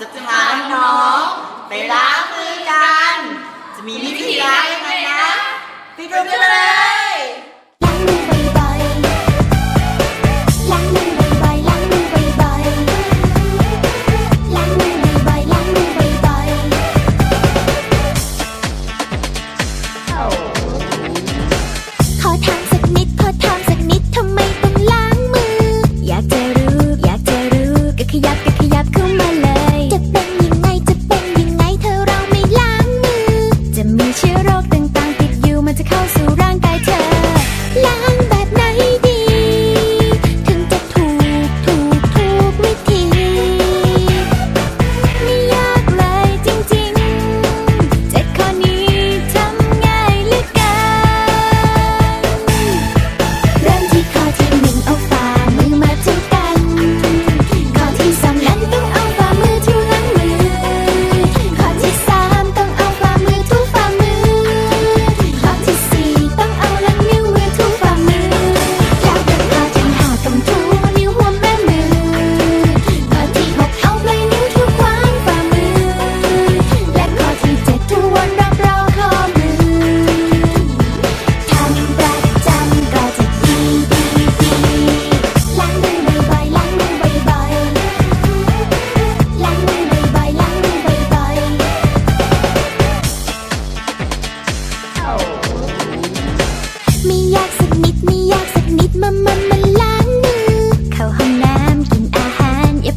จะพาน้องไปล้างมือกัน จะมีวิธีล้างยังไงนะไปดูกันเลย ขอถามสักนิด ขอถามสักนิด ทำไมต้องล้างมือ อยากจะรู้ อยากจะรู้ ก็ขยับ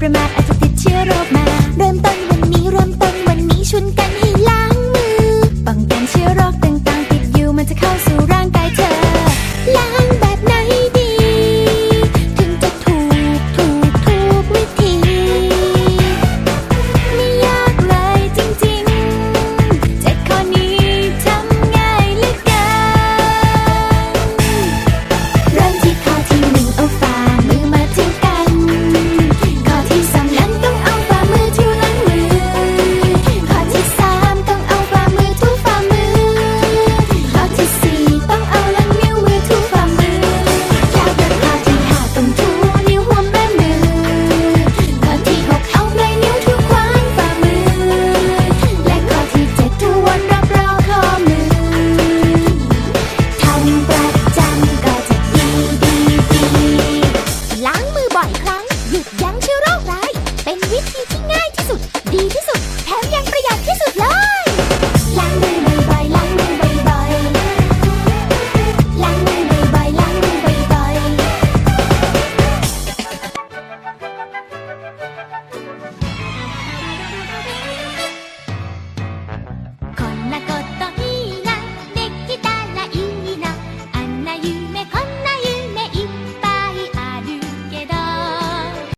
diplomat ที่ง่ายที่สุด ดีที่สุด แถมยั